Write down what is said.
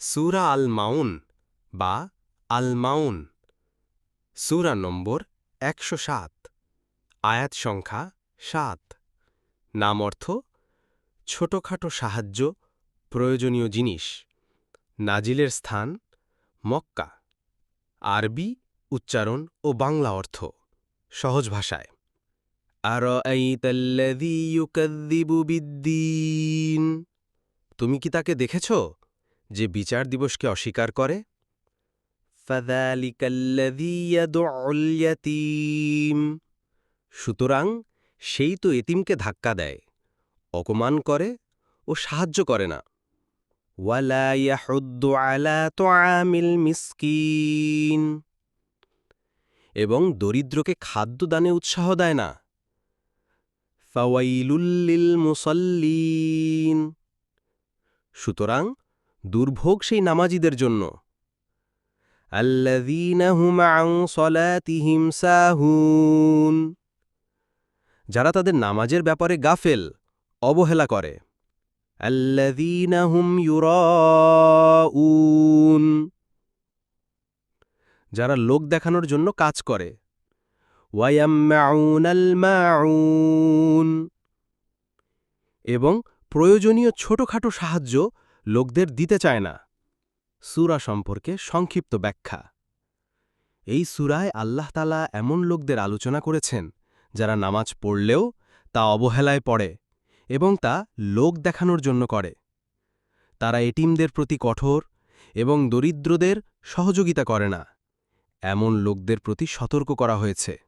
সুরা আল মাউন বা আল মাউন সুরা নম্বর একশো সাত। আয়াত সংখ্যা সাত। নাম অর্থ, ছোটখাটো সাহায্য, প্রয়োজনীয় জিনিস। নাজিলের স্থান, মক্কা। আরবি, উচ্চারণ ও বাংলা অর্থ, সহজ ভাষায়। আর তুমি কি তাকে দেখেছ? যে বিচার দিবসকে অস্বীকার করে? সুতরাং সেই তো এতিমকে ধাক্কা দেয় অপমান করে ও সাহায্য করে না। এবং দরিদ্রকে খাদ্য দানে উৎসাহ দেয় না। মুসল্লিন সুতরাং দুর্ভোগ সেই নামাজিদের জন্য। যারা তাদের নামাজের ব্যাপারে গাফেল, অবহেলা করে। যারা লোক দেখানোর জন্য কাজ করে। এবং প্রয়োজনীয় ছোটখাটো সাহায্য লোকদের দিতে চায় না। সুরা সম্পর্কে সংক্ষিপ্ত ব্যাখ্যা। এই সুরায় আল্লাহ তালা এমন লোকদের আলোচনা করেছেন, যারা নামাজ পড়লেও তা অবহেলায় পড়ে এবং তা লোক দেখানোর জন্য করে। তারা এটিমদের প্রতি কঠোর এবং দরিদ্রদের সহযোগিতা করে না। এমন লোকদের প্রতি সতর্ক করা হয়েছে।